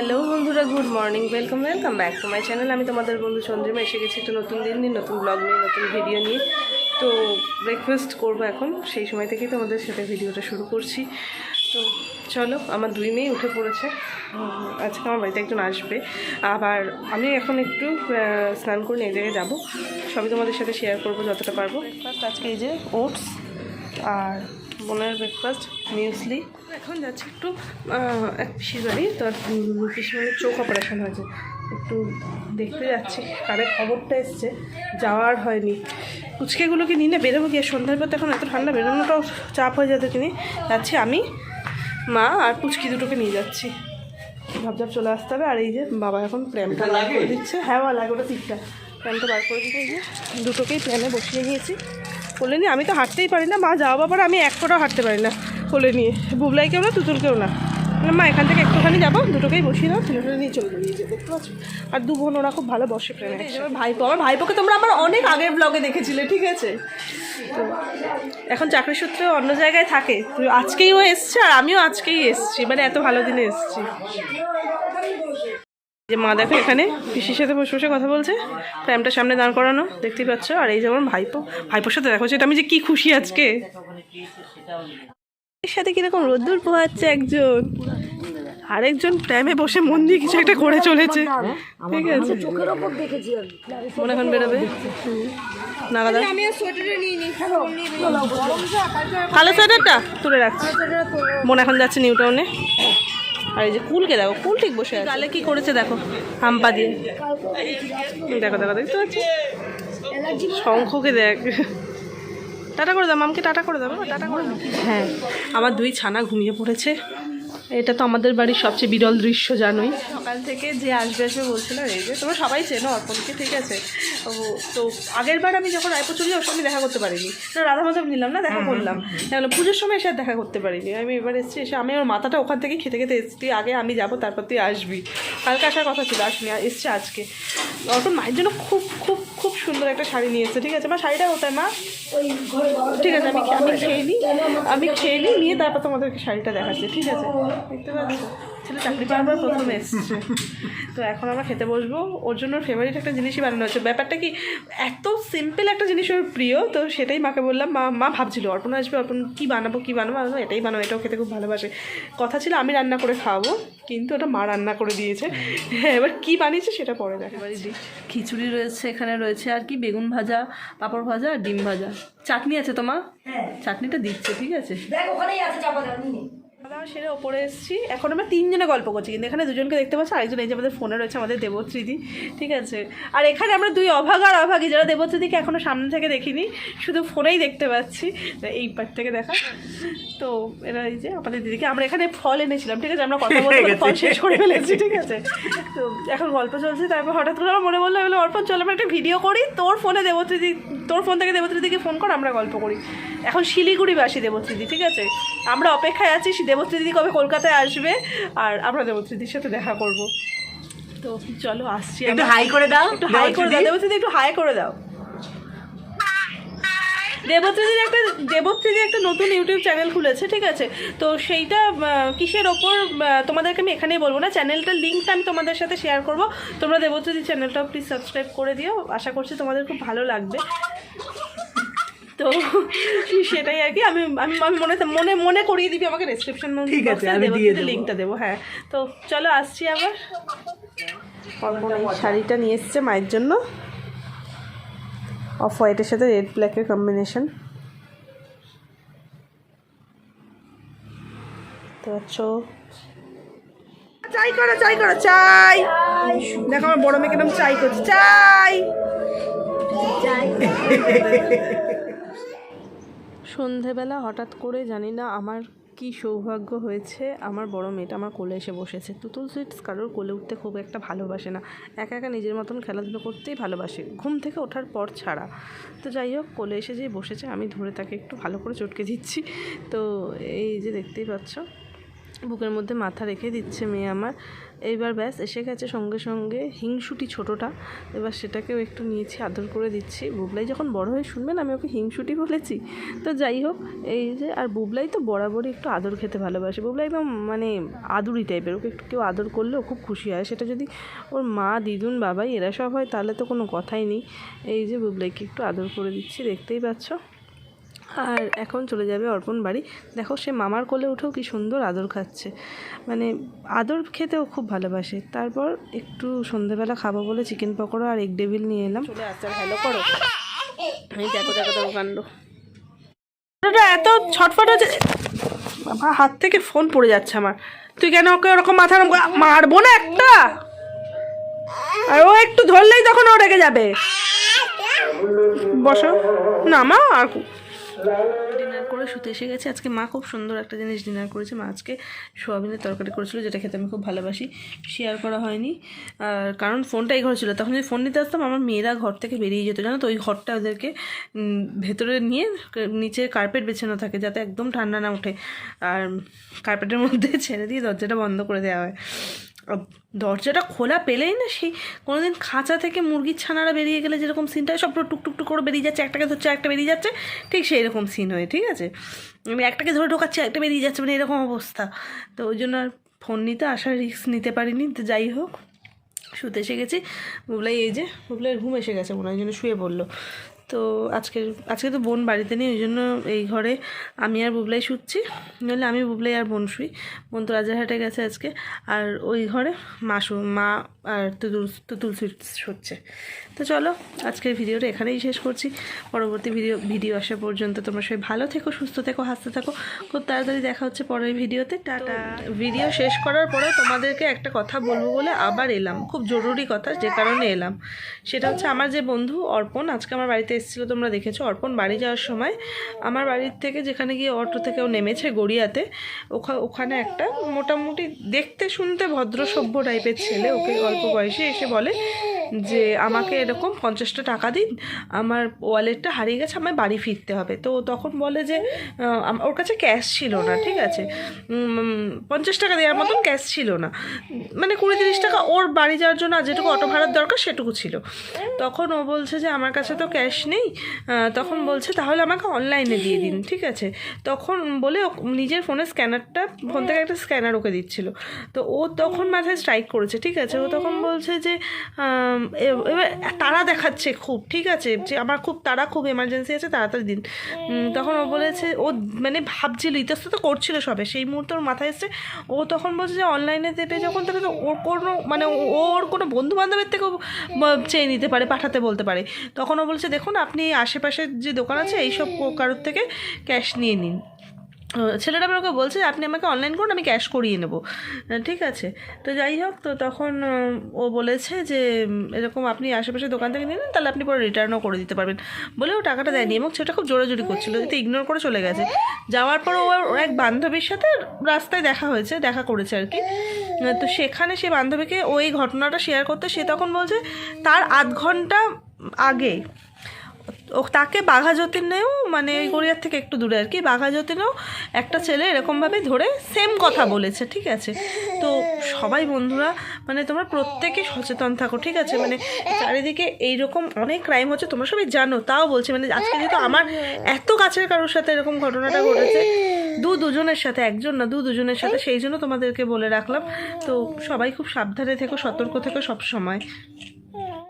Hello বন্ধুরা, good morning, welcome welcome back to my channel. আমি তোমাদের বন্ধু চন্দ্রিমা, এসে গেছি একটা নতুন দিন নিয়ে, নতুন ব্লগ নিয়ে, নতুন ভিডিও নিয়ে। তো ব্রেকফাস্ট করব এখন, সেই সময় থেকেই তোমাদের সাথে ভিডিওটা শুরু করছি। তো চলো, আমার দুই মেয়ে উঠে পড়েছে। আজকে আমার বাড়িতে একজন আসবে। আবার আমি এখন একটু স্নান করে নিয়ে জায়গায় যাব। সবই তোমাদের সাথে শেয়ার করব যতটা পারব। ফার্স্ট আজকে এই যে ওটস আর বোনের ব্রেকফাস্ট মিউসলি এখন যাচ্ছি একটু এক পিসির বাড়ি তো পিসির চোখ অপারেশন হয়েছে। একটু দেখতে যাচ্ছি কারে খবরটা এসছে যাওয়ার হয়নি। ফুচকেগুলোকে নিয়ে না বেরোবো গিয়ে সন্ধ্যার পর তো এখন এত ঠান্ডা বেরোনোটাও চাপ হয়ে যেত কিনে যাচ্ছি আমি মা আর পুচকি দুটোকে নিয়ে যাচ্ছি। ভাবঝাপ চলে আসতে হবে আর এই যে বাবা এখন প্ল্যানটা বার করে দিচ্ছে। হ্যাঁ লাগে ওটা তিনটা। প্ল্যানটা বার করে দিচ্ছে এই যে দুটোকেই প্ল্যানে বসিয়ে নিয়েছি। কোলে নিয়ে আমি তো হাঁটতেই পারি না মা যাওয়া বাবার আমি এক ফোটাও হাঁটতে পারি না কোলে নিয়ে। বুবলাইকেও না তুতুলকেও না। মা এখান থেকে একটুখানি যাব দুটোকেই বসিয়ে দাও ছেলে নিয়ে চলে যাব যে দেখতে পাচ্ছ? আর দু বোন ওরা খুব ভালো বসে প্রেমে ভাইপো আমার ভাইপোকে তোমরা আমার অনেক আগের ব্লগে দেখেছিলে ঠিক আছে? তো এখন চাকরি সূত্রে অন্য জায়গায় থাকে। আজকেই ও এসছে আর আমিও আজকেই এসছি মানে এত ভালো দিনে এসছি। যে মা দেখো এখানে পিসির সাথে বসে বসে কথা বলছে প্র্যামটা সামনে দাঁড় করানো, দেখতেই পাচ্ছ। আর এই যেমন ভাইপো, ভাইপোর সাথে দেখো সেটা আমি যে কি খুশি আজকে। এর সাথে কীরকম রোদ্দুর পোহাচ্ছে একজন। আরেকজন প্রেমে বসে মন দিয়ে কিছু একটা করে চলেছে। ঠিক আছে। মনে এখন বেরোবে। নাগাদা কালো সোয়েটারটা তুলে রাখছি মনে এখন যাচ্ছে নিউ টাউনে। আর এই যে কুলকে দেখো কুল ঠিক বসে আছে। গালে কি করেছে দেখো হাম্পা দিয়ে। দেখো দেখো দেখতে পাচ্ছি? শঙ্খকে দেখ। টাটা করে দাও মামকে টাটা করে দাও টাটা করে দাও। হ্যাঁ আমার দুই ছানা ঘুমিয়ে পড়েছে। এটা তো আমাদের বাড়ির সবচেয়ে বিরল দৃশ্য জানোই। সকাল থেকে যে আসবে আসবে বলছিল এই যে তোমরা সবাই চেনো অর্পণকে ঠিক আছে? ও তো আগের বার আমি যখন রায়পুর চলি ওর সঙ্গে দেখা করতে পারিনি। না রাধা মাধব নিলাম না দেখা করলাম। তাহলে পুজোর সময় এসে আর দেখা করতে পারিনি। আমি এবার এসেছি এসে আমি ওর মাথাটা ওখান থেকে খেতে খেতে এসেছি তুই আগে আমি যাব তারপর তুই আসবি। কালকে আসার কথা ছিল আসবি এসছে আজকে। অর্পণ মায়ের জন্য খুব খুব খুব সুন্দর একটা শাড়ি নিয়েছে ঠিক আছে? মা শাড়িটা কোথায় মা? ঠিক আছে আমি আমি খেয়ে নিই আমি খেয়ে নিই নিয়ে তারপর তোমাদেরকে শাড়িটা দেখাচ্ছি ঠিক আছে? দেখতে পাচ্ছ? ছেলে চাকরি পাওয়ার পর প্রথম এসছে। তো এখন আমরা খেতে বসবো। ওর জন্য ফেভারিট একটা জিনিসই বানানো হচ্ছে। ব্যাপারটা কি এত সিম্পল একটা জিনিস ওর প্রিয় তো সেটাই মাকে বললাম মা মা ভাবছিল অর্পণ আসবে অর্পণ কী বানাবো কী বানাবো? আমি এটাই বানাবো এটাও খেতে খুব ভালোবাসে। কথা ছিল আমি রান্না করে খাওয়াবো। কিন্তু ওটা মা রান্না করে দিয়েছে। হ্যাঁ এবার কী বানিয়েছে সেটা পরে দেখা খিচুড়ি রয়েছে এখানে রয়েছে আর কি বেগুন ভাজা পাঁপড় ভাজা আর ডিম ভাজা। চাটনি আছে তোমা চাটনিটা দিচ্ছে ঠিক আছে? দেখ ওখানেই আছে চাপা দাও আমরা সেরে ওপরে এসেছি। এখন আমরা তিনজনে গল্প করছি, কিন্তু এখানে দুজনকে দেখতে পাচ্ছি, আরেকজন এই যে আমাদের ফোনে রয়েছে, আমাদের দেবত্রীদি ঠিক আছে? আর এখানে আমরা দুই অভাগ আর অভাগী, যারা দেবত্রীদিকে এখনও সামনে থেকে দেখিনি, শুধু ফোনেই দেখতে পাচ্ছি। এই পার থেকে দেখা। তো এরা এই যে আমাদের দিদিকে, আমরা এখানে ফল এনেছিলাম, ঠিক আছে? আমরা কথা বলতে ফল শেষ করে ফেলেছি, ঠিক আছে? তো এখন গল্প চলছে, তারপর হঠাৎ করে আমার মনে বলল অর্পণ, চল আমরা একটা ভিডিও করি, তোর ফোনে দেবত্রীদি তোর ফোন থেকে দেবত্রীদিকে ফোন কর, আমরা গল্প করি। এখন শিলিগুড়ি শিলিগুড়িবাসী দেবত্রীদি ঠিক আছে? আমরা অপেক্ষায় আছি দেবত্রীদি কবে কলকাতায় আসবে আর আমরা দেবত্রীদির সাথে দেখা করব। তো চলো আসছি একটু হাই করে দাও একটু হাই করে দাও দেবত্রীদি একটু হাই করে দাও। দেবত্রীদির একটা দেবত্রীদি একটা নতুন ইউটিউব চ্যানেল খুলেছে ঠিক আছে? তো সেইটা কিসের ওপর তোমাদেরকে আমি এখানেই বলব না চ্যানেলটার লিঙ্কটা আমি তোমাদের সাথে শেয়ার করব। তোমরা দেবত্রীদি চ্যানেলটাও প্লিজ সাবস্ক্রাইব করে দিও। আশা করছি তোমাদের খুব ভালো লাগবে। তো সেটাই আর কি। আমি আমি আমি মনে মনে মনে করিয়ে দিবি আমাকে ডেসক্রিপশন ঠিক আছে, আমি দিয়ে দেবো। লিঙ্কটা দেবো হ্যাঁ। তো চলো আসছি আবার। অর্পণ এই শাড়িটা নিয়ে এসছে মায়ের জন্য। অফ হোয়াইটের সাথে রেড ব্ল্যাকের কম্বিনেশন তো আচ্ছা চাই করো চাই করো চাই। দেখো আমার বড় মেয়েকে নাম চাই করছে চাই। সন্ধেবেলা হঠাৎ করে জানি না আমার কি সৌভাগ্য হয়েছে, আমার বড় মেয়েটা আমার কোলে এসে বসেছে। তুতুল সুইটস কারোর কোলে উঠতে খুব একটা ভালোবাসে না। একা একা নিজের মতন খেলাধুলো করতেই ভালোবাসে, ঘুম থেকে ওঠার পর ছাড়া। তো যাই হোক, কোলে এসে যে বসেছে, আমি ধরে তাকে একটু ভালো করে চটকে দিচ্ছি। তো এই যে দেখতেই পাচ্ছ বুকের মধ্যে মাথা রেখে দিচ্ছে মেয়ে আমার। এইবার ব্যাস, এসে গেছে সঙ্গে সঙ্গে হিংসুটি ছোটোটা। এবার সেটাকেও একটু নিয়েছি, আদর করে দিচ্ছি। বুবলাই যখন বড় হয়ে শুনবেন, আমি ওকে হিংসুটি বলেছি। তো যাই হোক, এই যে, আর বুবলাই তো বরাবরই একটু আদর খেতে ভালোবাসে। বুবলাই একদম মানে আদুরি টাইপের, ওকে একটু কেউ আদর করলে ও খুব খুশি হয়। সেটা যদি ওর মা, দিদুন, বাবাই, এরা সব হয়, তাহলে তো কোনো কথাই নেই। এই যে, বুবলাইকে একটু আদর করে দিচ্ছি, দেখতেই পাচ্ছ? আর এখন চলে যাবে অর্পণ বাড়ি। দেখো সে মামার কোলে উঠেও কি সুন্দর আদর খাচ্ছে। মানে আদর খেতেও খুব ভালোবাসে। তারপর একটু সন্ধেবেলা খাব বলে চিকেন পকোড়া আর এগ ডেভিল নিয়ে এলাম। চলে আসছে হ্যালো করো। এই দেখো দেখো দেখো কাণ্ড। এত ছটফট হচ্ছে। বাবা হাত থেকে ফোন পড়ে যাচ্ছে আমার। তুই কেন ওকে ওরকম মাথা মারবো না একটা? আর ও একটু ধরলেই তখন ও রেগে যাবে। বসো। না মা আর ডিনার করে শুতে এসে গেছে। আজকে মা খুব সুন্দর একটা জিনিস ডিনার করেছে। মা আজকে সোয়াবিনের তরকারি করেছিল, যেটা খেতে আমি খুব ভালোবাসি। শেয়ার করা হয়নি। আর কারণ ফোনটা এই ঘরে ছিল। তখন যদি ফোন নিতে আসতাম, আমার মেয়েরা ঘর থেকে বেরিয়ে যেত। জানো তো, ওই ঘরটা ওদেরকে ভেতরে নিয়ে নিচে কার্পেট বেছানো থাকে, যাতে একদম ঠান্ডা না ওঠে। আর কার্পেটের মধ্যে ছেড়ে দিয়ে দরজাটা বন্ধ করে দেওয়া হয়। দরজাটা খোলা পেলেই না সেই কোনোদিন খাঁচা থেকে মুরগির ছানারা বেরিয়ে গেলে যেরকম সিনটা হয়, সব পুরো টুক টুক টুক করে বেরিয়ে যাচ্ছে, একটাকে ধরছে, একটা বেরিয়ে যাচ্ছে, ঠিক সেই রকম সিন হয়, ঠিক আছে? আমি একটাকে ধরে ঢোকাচ্ছি, একটা বেরিয়ে যাচ্ছে মানে এরকম অবস্থা। তো ওই জন্য আর ফোন নিতে, আসার রিস্ক নিতে পারিনি, তো যাই হোক, শুতে এসে গেছি। বুবলাই এই যে, বুবলাইয়ের ঘুম এসে গেছে মনে হয় জন্য শুয়ে পড়ল। তো আজকে আজকে তো বোন বাড়িতে নেই, ওই জন্য এই ঘরে আমি আর বুবলাই শুচ্ছি। নইলে আমি বুবলাই আর বোন শুই। বোন তো রাজারহাটে গেছে আজকে। আর ওই ঘরে মা শু মা আর তুতুল তুতুল শুচ্ছে। তো চলো, আজকের ভিডিওটা এখানেই শেষ করছি। পরবর্তী ভিডিও ভিডিও আসা পর্যন্ত তোমরা সবাই ভালো থেকো, সুস্থ থেকো, হাসতে থাকো। খুব তাড়াতাড়ি দেখা হচ্ছে পরের ভিডিওতে। টাটা। ভিডিও শেষ করার পরে তোমাদেরকে একটা কথা বলব বলে আবার এলাম। খুব জরুরি কথা, যে কারণে এলাম। সেটা হচ্ছে আমার যে বন্ধু অর্পণ, আজকে আমার বাড়িতে এসেছিল তোমরা দেখেছ। অর্পণ বাড়ি যাওয়ার সময় আমার বাড়ির থেকে যেখানে গিয়ে অটো থেকে ও নেমেছে গড়িয়াতে, ওখা- ওখানে একটা মোটামুটি দেখতে শুনতে ভদ্র সভ্য টাইপের ছেলে, ওকে অল্প বয়সে এসে বলে যে আমাকে এরকম পঞ্চাশটা টাকা দিন, আমার ওয়ালেটটা হারিয়ে গেছে, আমায় বাড়ি ফিরতে হবে। তো তখন বলে যে ওর কাছে ক্যাশ ছিল না, ঠিক আছে? পঞ্চাশ টাকা দেওয়ার মতন ক্যাশ ছিল না। মানে কুড়ি তিরিশ টাকা ওর বাড়ি যাওয়ার জন্য যেটুকু অটো ভাড়ার দরকার সেটুকু ছিল। তখন ও বলছে যে, আমার কাছে তো ক্যাশ নেই। তখন বলছে, তাহলে আমাকে অনলাইনে দিয়ে দিন। ঠিক আছে? তখন বলে নিজের ফোনে স্ক্যানারটা ফোন থেকে একটা স্ক্যানার ওকে দিচ্ছিল। তো ও তখন মাথায় স্ট্রাইক করেছে, ঠিক আছে? ও তখন বলছে যে এবার তারা দেখাচ্ছে খুব, ঠিক আছে? যে আমার খুব, তারা খুব এমার্জেন্সি আছে, তাড়াতাড়ি দিন। তখন ও বলেছে, ও মানে ভাবছিল ইতস্ত তো করছিল সবে, সেই মুহূর্তে ওর মাথায় এসছে। ও তখন বলছে যে অনলাইনে দেবে যখন, তাহলে তো ওর কোনো মানে ওর কোনো বন্ধু বান্ধবের থেকেও চেয়ে নিতে পারে, পাঠাতে বলতে পারে। তখন ও বলছে, দেখুন, আপনি আশেপাশের যে দোকান আছে, এইসব কারোর থেকে ক্যাশ নিয়ে নিন। ছেলেটা আবার ওকে বলছে আপনি আমাকে অনলাইন করুন, আমি ক্যাশ করিয়ে নেব। ঠিক আছে। তো যাই হোক, তো তখন ও বলেছে যে এরকম আপনি আশেপাশে দোকান থেকে নিয়ে নিন, তাহলে আপনি পরে রিটার্নও করে দিতে পারবেন। বলে ও টাকাটা দেয়নি এবং সেটা খুব জোরাজুরি করছিল এতে ইগনোর করে চলে গেছে। যাওয়ার পর ও এক বান্ধবীর সাথে রাস্তায় দেখা হয়েছে, দেখা করেছে আর কি। তো সেখানে সে বান্ধবীকে ওই ঘটনাটা শেয়ার করতে, সে তখন বলছে, তার আধ ঘণ্টা আগে ও তাকে বাঘা যতীনেও মানে গড়িয়ার থেকে একটু দূরে আর কি, বাঘা যতীনেও একটা ছেলে এরকমভাবে ধরে সেম কথা বলেছে, ঠিক আছে? তো সবাই বন্ধুরা মানে তোমরা প্রত্যেকে সচেতন থাকো, ঠিক আছে? মানে চারিদিকে এইরকম অনেক ক্রাইম হচ্ছে, তোমরা সবাই জানো, তাও বলছি মানে আজকে যেহেতু আমার এত কাছের কারোর সাথে এরকম ঘটনাটা ঘটেছে, দু দুজনের সাথে, একজন না, দু দুজনের সাথে, সেই জন্য তোমাদেরকে বলে রাখলাম। তো সবাই খুব সাবধানে থেকো, সতর্ক থেকো সব সময়